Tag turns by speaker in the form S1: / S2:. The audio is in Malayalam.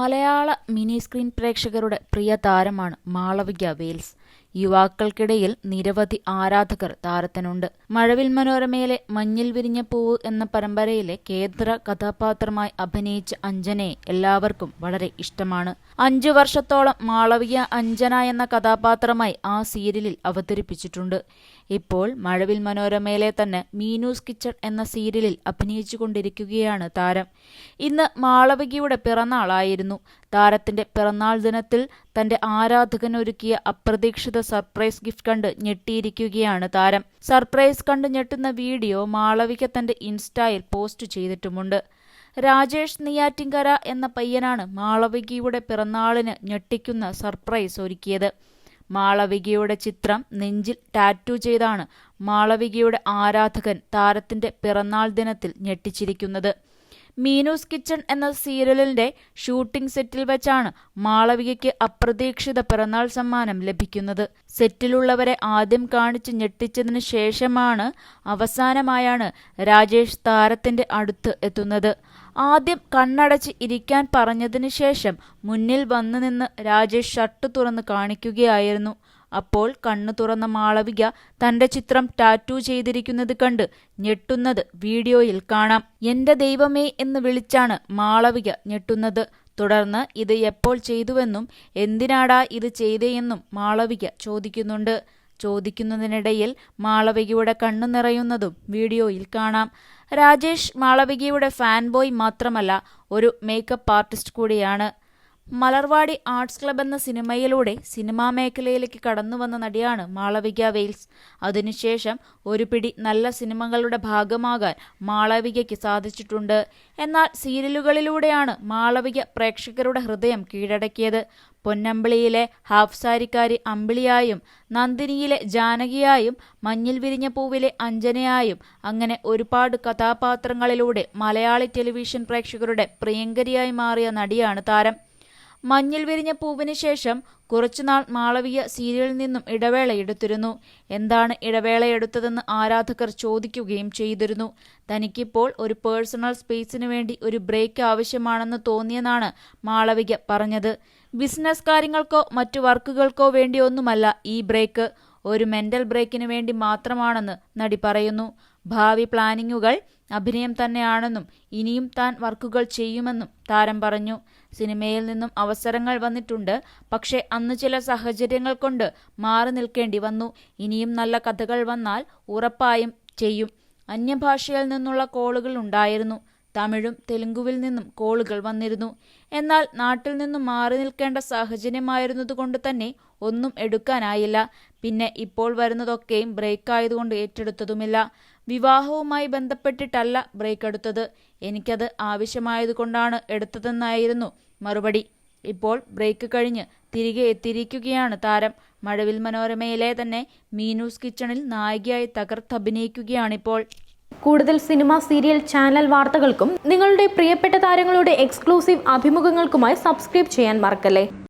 S1: മലയാള മിനി സ്ക്രീൻ പ്രേക്ഷകരുടെ പ്രിയ താരമാണ് മാളവിക വെയിൽസ് യുവാക്കൾക്കിടയിൽ നിരവധി ആരാധകർ താരത്തിനുണ്ട്. മഴവിൽ മനോരമയിലെ മഞ്ഞിൽ വിരിഞ്ഞ പൂവ് എന്ന പരമ്പരയിലെ കേന്ദ്ര കഥാപാത്രമായി അഭിനയിച്ച അഞ്ജനയെ എല്ലാവർക്കും വളരെ ഇഷ്ടമാണ്. അഞ്ചു വർഷത്തോളം മാളവിയ അഞ്ജന എന്ന കഥാപാത്രമായി ആ സീരിയലിൽ അവതരിപ്പിച്ചിട്ടുണ്ട്. ഇപ്പോൾ മഴവിൽ മനോരമയിലെ തന്നെ മീനൂസ് കിച്ചൺ എന്ന സീരിയലിൽ അഭിനയിച്ചുകൊണ്ടിരിക്കുകയാണ് താരം. ഇന്ന് മാളവികയുടെ പിറന്നാളായിരുന്നു. താരത്തിന്റെ പിറന്നാൾ ദിനത്തിൽ തന്റെ ആരാധകനൊരുക്കിയ അപ്രതീക്ഷിത സർപ്രൈസ് ഗിഫ്റ്റ് കണ്ട് ഞെട്ടിയിരിക്കുകയാണ് താരം. സർപ്രൈസ് കണ്ട് ഞെട്ടുന്ന വീഡിയോ മാളവിക തന്റെ ഇൻസ്റ്റയിൽ പോസ്റ്റ് ചെയ്തിട്ടുമുണ്ട്. രാജേഷ് നെയ്യാറ്റിങ്കര എന്ന പയ്യനാണ് മാളവികയുടെ പിറന്നാളിന് ഞെട്ടിക്കുന്ന സർപ്രൈസ് ഒരുക്കിയത്. മാളവികയുടെ ചിത്രം നെഞ്ചിൽ ടാറ്റു ചെയ്താണ് മാളവികയുടെ ആരാധകൻ താരത്തിന്റെ പിറന്നാൾ ദിനത്തിൽ ഞെട്ടിച്ചിരിക്കുന്നത്. മീനൂസ് കിച്ചൺ എന്ന സീരിയലിന്റെ ഷൂട്ടിംഗ് സെറ്റിൽ വെച്ചാണ് മാളവികയ്ക്ക് അപ്രതീക്ഷിത പിറന്നാൾ സമ്മാനം ലഭിക്കുന്നത്. സെറ്റിലുള്ളവരെ ആദ്യം കാണിച്ച് ഞെട്ടിച്ചതിന് ശേഷമാണ് അവസാനമായാണ് രാജേഷ് താരത്തിന്റെ അടുത്ത് എത്തുന്നത്. ആദ്യം കണ്ണടച്ച് ഇരിക്കാൻ പറഞ്ഞതിന് ശേഷം മുന്നിൽ വന്നു നിന്ന് രാജേഷ് ഷർട്ട് തുറന്ന് കാണിക്കുകയായിരുന്നു. അപ്പോൾ കണ്ണു തുറന്ന മാളവിക തന്റെ ചിത്രം ടാറ്റു ചെയ്തിരിക്കുന്നത് കണ്ട് ഞെട്ടുന്നത് വീഡിയോയിൽ കാണാം. എന്റെ ദൈവമേ എന്ന് വിളിച്ചാണ് മാളവിക ഞെട്ടുന്നത്. തുടർന്ന് ഇത് എപ്പോൾ ചെയ്തുവെന്നും എന്തിനാടാ ഇത് ചെയ്തേയെന്നും മാളവിക ചോദിക്കുന്നുണ്ട്. ചോദിക്കുന്നതിനിടയിൽ മാളവികയുടെ കണ്ണു നിറയുന്നതും വീഡിയോയിൽ കാണാം. രാജേഷ് മാളവികയുടെ ഫാൻ ബോയ് മാത്രമല്ല ഒരു മേക്കപ്പ് ആർട്ടിസ്റ്റ് കൂടിയാണ്. മലർവാടി ആർട്സ് ക്ലബ് എന്ന സിനിമയിലൂടെ സിനിമാ മേഖലയിലേക്ക് കടന്നു വന്ന നടിയാണ് മാളവിക വെയിൽസ്. അതിനുശേഷം ഒരു പിടി നല്ല സിനിമകളുടെ ഭാഗമാകാൻ മാളവികയ്ക്ക് സാധിച്ചിട്ടുണ്ട്. എന്നാൽ സീരിയലുകളിലൂടെയാണ് മാളവിക പ്രേക്ഷകരുടെ ഹൃദയം കീഴടക്കിയത്. പൊന്നമ്പിളിയിലെ ഹാഫ് സാരിക്കാരി അമ്പിളിയായും നന്ദിനിയിലെ ജാനകിയായും മഞ്ഞിൽ വിരിഞ്ഞ പൂവിലെ അഞ്ജനയായും അങ്ങനെ ഒരുപാട് കഥാപാത്രങ്ങളിലൂടെ മലയാളി ടെലിവിഷൻ പ്രേക്ഷകരുടെ പ്രിയങ്കരിയായി മാറിയ നടിയാണ് താരം. മഞ്ഞിൽ വിരിഞ്ഞ പൂവിന് ശേഷം കുറച്ചുനാൾ മാളവിയ സീരിയലിൽ നിന്നും ഇടവേള എടുത്തിരുന്നു. എന്താണ് ഇടവേള എടുത്തതെന്ന് ആരാധകർ ചോദിക്കുകയും ചെയ്തിരുന്നു. തനിക്കിപ്പോൾ ഒരു പേഴ്സണൽ സ്പേസിനു വേണ്ടി ഒരു ബ്രേക്ക് ആവശ്യമാണെന്ന് തോന്നിയെന്നാണ് മാളവിക പറഞ്ഞത്. ബിസിനസ് കാര്യങ്ങൾക്കോ മറ്റു വർക്കുകൾക്കോ വേണ്ടിയൊന്നുമല്ല ഈ ബ്രേക്ക്. ഒരു മെന്റൽ ബ്രേക്കിന് വേണ്ടി മാത്രമാണെന്ന് നടി പറയുന്നു. ഭാവി പ്ലാനിങ്ങുകൾ അഭിനയം തന്നെയാണെന്നും ഇനിയും താൻ വർക്കുകൾ ചെയ്യുമെന്നും താരം പറഞ്ഞു. സിനിമയിൽ നിന്നും അവസരങ്ങൾ വന്നിട്ടുണ്ട്. പക്ഷേ അന്ന് ചില സാഹചര്യങ്ങൾ കൊണ്ട് മാറി നിൽക്കേണ്ടി വന്നു. ഇനിയും നല്ല കഥകൾ വന്നാൽ ഉറപ്പായും ചെയ്യും. അന്യഭാഷയിൽ നിന്നുള്ള കോളുകൾ ഉണ്ടായിരുന്നു. തമിഴും തെലുങ്കുവിൽ നിന്നും കോളുകൾ വന്നിരുന്നു. എന്നാൽ നാട്ടിൽ നിന്നും മാറി നിൽക്കേണ്ട സാഹചര്യമായിരുന്നതുകൊണ്ട് തന്നെ ഒന്നും എടുക്കാനായില്ല. പിന്നെ ഇപ്പോൾ വരുന്നതൊക്കെയും ബ്രേക്ക് ആയതുകൊണ്ട് ഏറ്റെടുത്തതുമില്ല. വിവാഹവുമായി ബന്ധപ്പെട്ടിട്ടല്ല ബ്രേക്ക് എടുത്തത് എനിക്കത് ആവശ്യമായതുകൊണ്ടാണ് എടുത്തതെന്നായിരുന്നു മറുപടി. ഇപ്പോൾ ബ്രേക്ക് കഴിഞ്ഞ് തിരികെ എത്തിയിരിക്കുകയാണ് താരം. മഴവിൽ മനോരമയിലെ തന്നെ മീനൂസ് കിച്ചണിൽ നായികയായി തകർത്ത് തകർത്തഭിനയിക്കുകയാണിപ്പോൾ
S2: കൂടുതൽ സിനിമ സീരിയൽ ചാനൽ വാർത്തകൾക്കും നിങ്ങളുടെ പ്രിയപ്പെട്ട താരങ്ങളുടെ എക്സ്ക്ലൂസീവ് അഭിമുഖങ്ങൾക്കുമായി സബ്സ്ക്രൈബ് ചെയ്യാൻ മറക്കല്ലേ?